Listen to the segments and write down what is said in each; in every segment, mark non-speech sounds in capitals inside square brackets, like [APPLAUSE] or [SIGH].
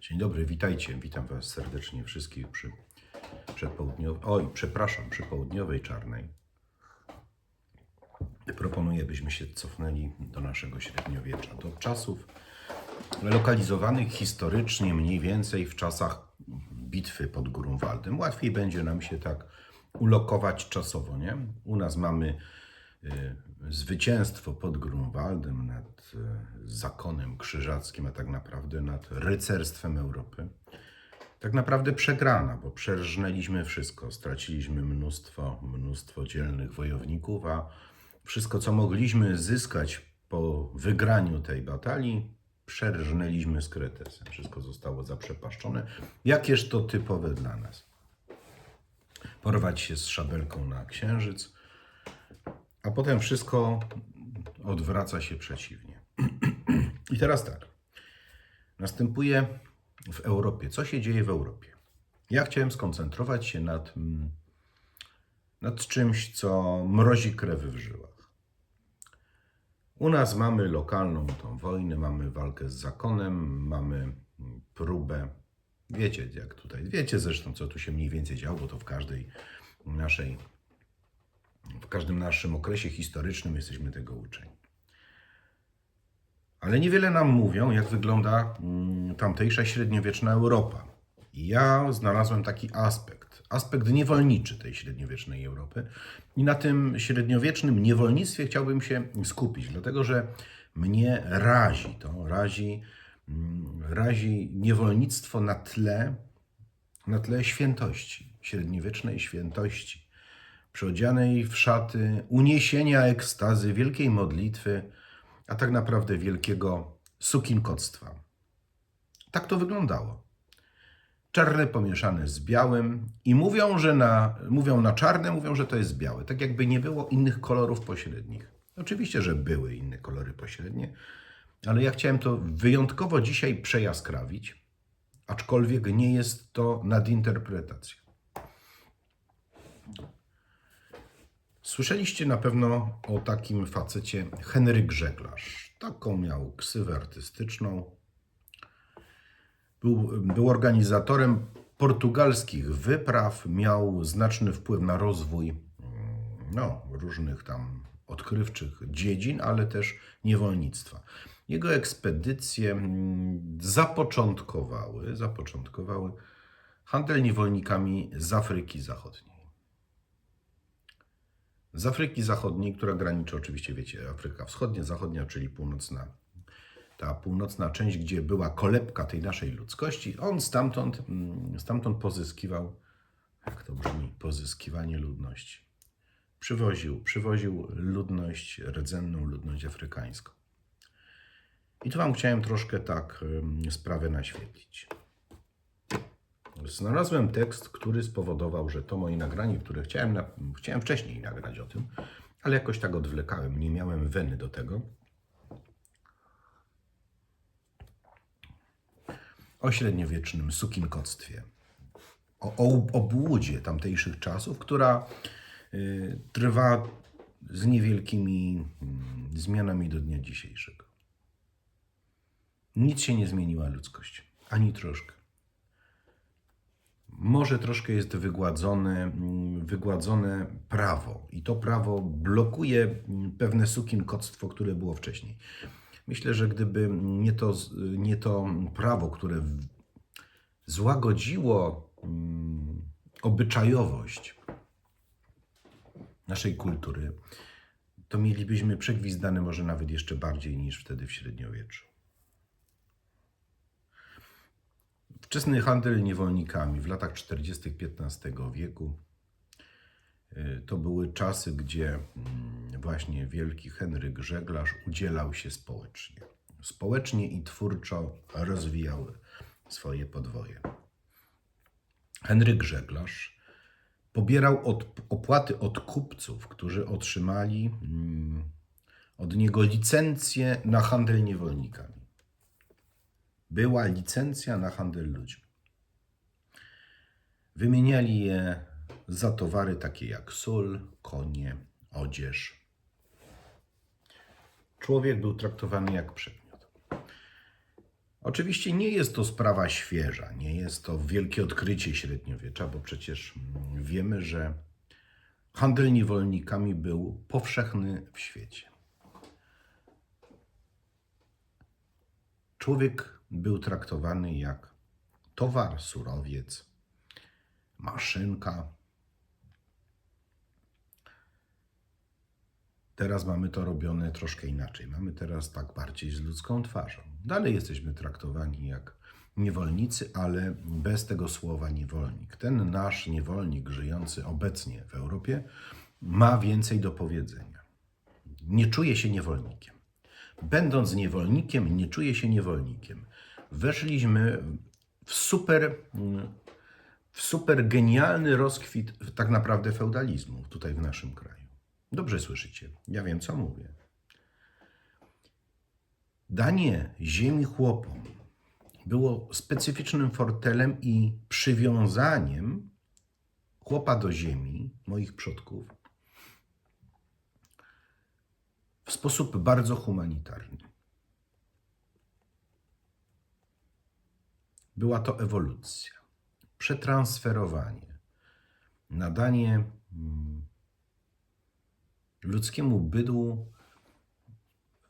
Dzień dobry, witajcie. Witam Was serdecznie wszystkich przy przedpołudniowej, oj, przepraszam, przy południowej czarnej. Proponuję, byśmy się cofnęli do naszego średniowiecza, do czasów lokalizowanych historycznie mniej więcej w czasach bitwy pod Grunwaldem. Łatwiej będzie nam się tak ulokować czasowo, nie? U nas mamy y, zwycięstwo pod Grunwaldem nad y, zakonem krzyżackim, a tak naprawdę nad rycerstwem Europy. Tak naprawdę przegrana, bo przerżnęliśmy wszystko. Straciliśmy mnóstwo, mnóstwo dzielnych wojowników, a wszystko, co mogliśmy zyskać po wygraniu tej batalii, przerżnęliśmy z kretesem. Wszystko zostało zaprzepaszczone. Jakież to typowe dla nas. Porwać się z szabelką na księżyc, a potem wszystko odwraca się przeciwnie. [CLEARS THROAT] I teraz tak. Następuje w Europie. Co się dzieje w Europie? Ja chciałem skoncentrować się nad, mm, nad czymś, co mrozi krew w żyłach. U nas mamy lokalną tą wojnę, mamy walkę z zakonem, mamy mm, próbę. Wiecie, jak tutaj, wiecie zresztą, co tu się mniej więcej działo, bo to w każdej naszej, w każdym naszym okresie historycznym jesteśmy tego uczeni. Ale niewiele nam mówią, jak wygląda mm, tamtejsza średniowieczna Europa. I ja znalazłem taki aspekt, aspekt niewolniczy tej średniowiecznej Europy. I na tym średniowiecznym niewolnictwie chciałbym się skupić, dlatego że mnie razi to, razi, mm, razi niewolnictwo na tle, na tle świętości, średniowiecznej świętości, przyodzianej w szaty uniesienia ekstazy, wielkiej modlitwy, a tak naprawdę wielkiego sukinkoctwa. Tak to wyglądało. Czarne pomieszane z białym i mówią, że na, mówią na czarne, mówią, że to jest białe. Tak jakby nie było innych kolorów pośrednich. Oczywiście, że były inne kolory pośrednie, ale ja chciałem to wyjątkowo dzisiaj przejaskrawić, aczkolwiek nie jest to nadinterpretacja. Słyszeliście na pewno o takim facecie Henryk Żeglarz. Taką miał ksywę artystyczną. Był, był organizatorem portugalskich wypraw, miał znaczny wpływ na rozwój mm, no, różnych tam odkrywczych dziedzin, ale też niewolnictwa. Jego ekspedycje mm, zapoczątkowały, zapoczątkowały handel niewolnikami z Afryki Zachodniej. Z Afryki Zachodniej, która graniczy oczywiście, wiecie, Afryka Wschodnia, Zachodnia, czyli północna, ta północna część, gdzie była kolebka tej naszej ludzkości, on stamtąd, mm, stamtąd pozyskiwał, jak to brzmi, pozyskiwanie ludności. Przywoził, przywoził ludność, rdzenną ludność afrykańską. I tu Wam chciałem troszkę tak sprawę naświetlić. Znalazłem tekst, który spowodował, że to moje nagranie, które chciałem, na, chciałem wcześniej nagrać o tym, ale jakoś tak odwlekałem, nie miałem weny do tego. O średniowiecznym sukinkoctwie, o, o obłudzie tamtejszych czasów, która y, trwa z niewielkimi mm, zmianami do dnia dzisiejszego. Nic się nie zmieniła ludzkość, ani troszkę. Może troszkę jest wygładzone, mm, wygładzone prawo i to prawo blokuje mm, pewne sukinkoctwo, które było wcześniej. Myślę, że gdyby nie to, nie to prawo, które złagodziło mm, obyczajowość naszej kultury, to mielibyśmy przegwizdane może nawet jeszcze bardziej niż wtedy w średniowieczu. Wczesny handel niewolnikami w latach 40. XV wieku y, to były czasy, gdzie mm, właśnie wielki Henryk Żeglarz udzielał się społecznie. Społecznie i twórczo rozwijał swoje podwoje. Henryk Żeglarz pobierał od, opłaty od kupców, którzy otrzymali mm, od niego licencję na handel niewolnikami była licencja na handel ludźmi. Wymieniali je za towary takie jak sól, konie, odzież. Człowiek był traktowany jak przedmiot. Oczywiście nie jest to sprawa świeża, nie jest to wielkie odkrycie średniowiecza, bo przecież mm, wiemy, że handel niewolnikami był powszechny w świecie. Człowiek był traktowany jak towar, surowiec, maszynka. Teraz mamy to robione troszkę inaczej. Mamy teraz tak bardziej z ludzką twarzą. Dalej jesteśmy traktowani jak niewolnicy, ale bez tego słowa niewolnik. Ten nasz niewolnik żyjący obecnie w Europie ma więcej do powiedzenia. Nie czuje się niewolnikiem. Będąc niewolnikiem, nie czuje się niewolnikiem. Weszliśmy w super, w super genialny rozkwit tak naprawdę feudalizmu tutaj w naszym kraju. Dobrze słyszycie, ja wiem co mówię. Danie ziemi chłopom było specyficznym fortelem i przywiązaniem chłopa do ziemi, moich przodków, w sposób bardzo humanitarny. Była to ewolucja, przetransferowanie, nadanie mm, ludzkiemu bydłu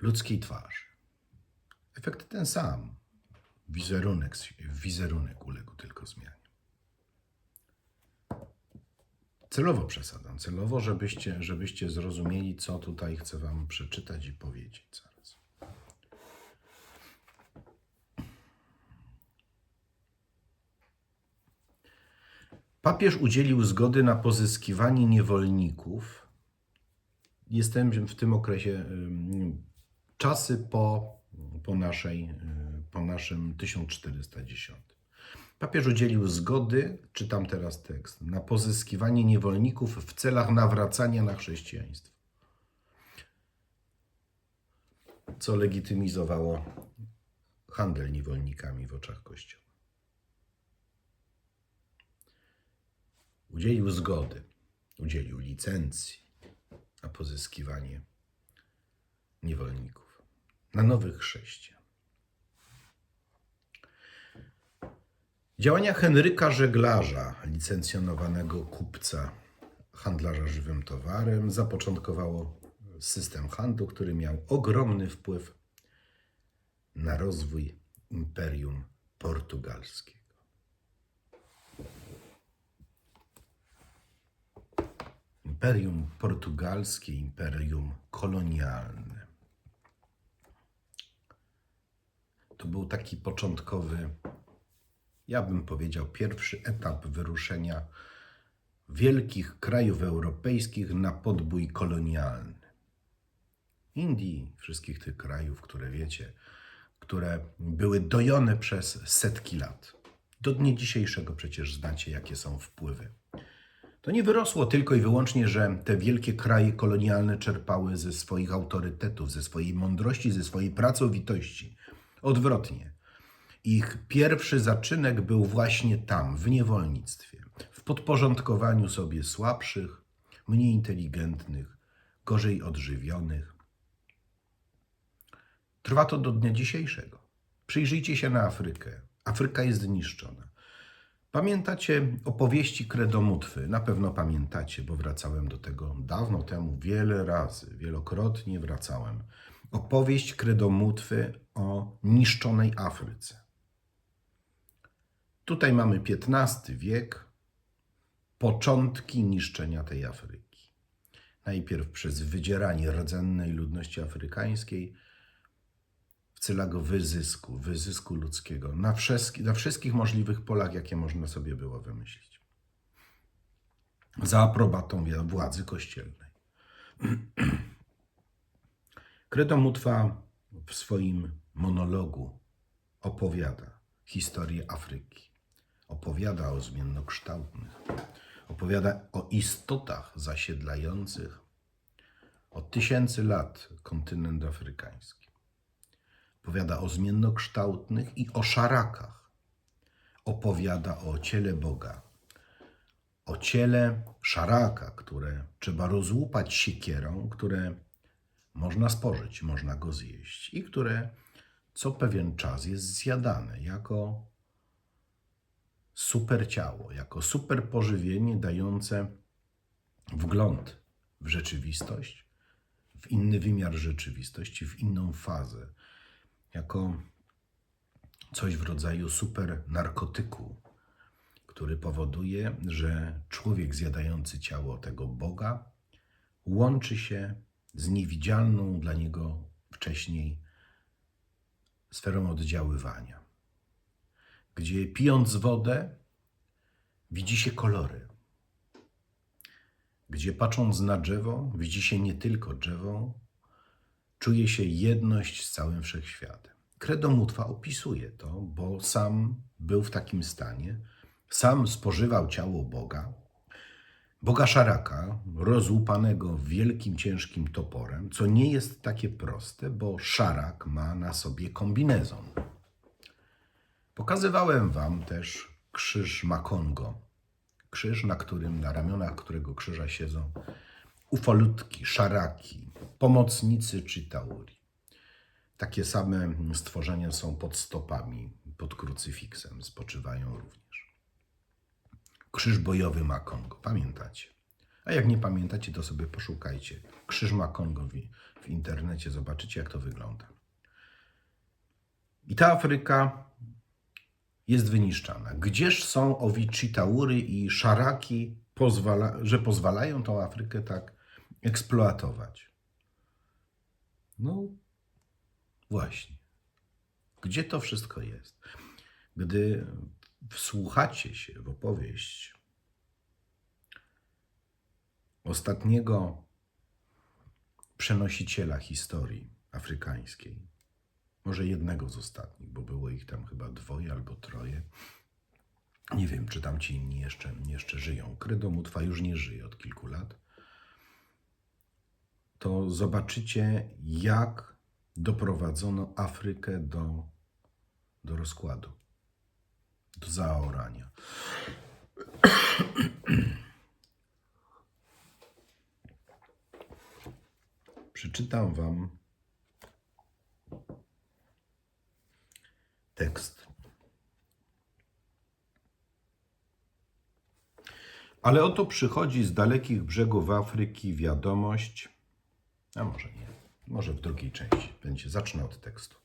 ludzkiej twarzy. Efekt ten sam. Wizerunek, wizerunek uległ tylko zmianie. Celowo przesadzam, celowo, żebyście, żebyście zrozumieli, co tutaj chcę Wam przeczytać i powiedzieć zaraz. Papież udzielił zgody na pozyskiwanie niewolników. Jestem w tym okresie czasy po, po, naszej, y, po naszym 1410. Papież udzielił zgody, czytam teraz tekst, na pozyskiwanie niewolników w celach nawracania na chrześcijaństwo. Co legitymizowało handel niewolnikami w oczach Kościoła. Udzielił zgody, udzielił licencji na pozyskiwanie niewolników, na nowych chrześcijan. Działania Henryka Żeglarza, licencjonowanego kupca, handlarza żywym towarem, zapoczątkowało system handlu, który miał ogromny wpływ na rozwój Imperium Portugalskiego. Imperium Portugalskie, imperium kolonialne. To był taki początkowy ja bym powiedział, pierwszy etap wyruszenia wielkich krajów europejskich na podbój kolonialny. Indii, wszystkich tych krajów, które wiecie, które były dojone przez setki lat. Do dnia dzisiejszego przecież znacie, jakie są wpływy. To nie wyrosło tylko i wyłącznie, że te wielkie kraje kolonialne czerpały ze swoich autorytetów, ze swojej mądrości, ze swojej pracowitości. Odwrotnie ich pierwszy zaczynek był właśnie tam, w niewolnictwie, w podporządkowaniu sobie słabszych, mniej inteligentnych, gorzej odżywionych. Trwa to do dnia dzisiejszego. Przyjrzyjcie się na Afrykę. Afryka jest niszczona. Pamiętacie opowieści Kredomutwy? Na pewno pamiętacie, bo wracałem do tego dawno temu, wiele razy, wielokrotnie wracałem. Opowieść Kredomutwy o niszczonej Afryce. Tutaj mamy XV wiek, początki niszczenia tej Afryki. Najpierw przez wydzieranie rdzennej ludności afrykańskiej w celach wyzysku, wyzysku ludzkiego na, na wszystkich możliwych polach, jakie można sobie było wymyślić. Za aprobatą władzy kościelnej. [CLEARS THROAT] Credo Mutwa w swoim monologu opowiada historię Afryki opowiada o zmiennokształtnych, opowiada o istotach zasiedlających od tysięcy lat kontynent afrykański. Opowiada o zmiennokształtnych i o szarakach. Opowiada o ciele Boga, o ciele szaraka, które trzeba rozłupać siekierą, które można spożyć, można go zjeść i które co pewien czas jest zjadane jako super ciało, jako super pożywienie dające wgląd w rzeczywistość, w inny wymiar rzeczywistości, w inną fazę, jako coś w rodzaju super narkotyku, który powoduje, że człowiek zjadający ciało tego Boga łączy się z niewidzialną dla niego wcześniej sferą oddziaływania, gdzie pijąc wodę widzi się kolory, gdzie patrząc na drzewo widzi się nie tylko drzewo, czuje się jedność z całym wszechświatem. Credo Mutwa opisuje to, bo sam był w takim stanie, sam spożywał ciało Boga, Boga Szaraka, rozłupanego wielkim, ciężkim toporem, co nie jest takie proste, bo Szarak ma na sobie kombinezon. Pokazywałem Wam też krzyż Makongo. Krzyż, na którym, na ramionach którego krzyża siedzą ufolutki, szaraki, pomocnicy Chitauri. Takie same stworzenia są pod stopami, pod krucyfiksem, spoczywają również. Krzyż bojowy Makongo, pamiętacie? A jak nie pamiętacie, to sobie poszukajcie. Krzyż Makongo w internecie, zobaczycie, jak to wygląda. I ta Afryka jest wyniszczana. Gdzież są owi Chitaury i szaraki, pozwala, że pozwalają tą Afrykę tak eksploatować? No, właśnie. Gdzie to wszystko jest? Gdy wsłuchacie się w opowieść ostatniego przenosiciela historii afrykańskiej, może jednego z ostatnich, bo było ich tam chyba dwoje albo troje. Nie wiem, czy tam ci inni jeszcze, jeszcze żyją. Credo Mutwa już nie żyje od kilku lat. To zobaczycie, jak doprowadzono Afrykę do, do rozkładu, do zaorania. Przeczytam Wam tekst. Ale oto przychodzi z dalekich brzegów Afryki wiadomość, a może nie, może w drugiej części będzie. Zacznę od tekstu.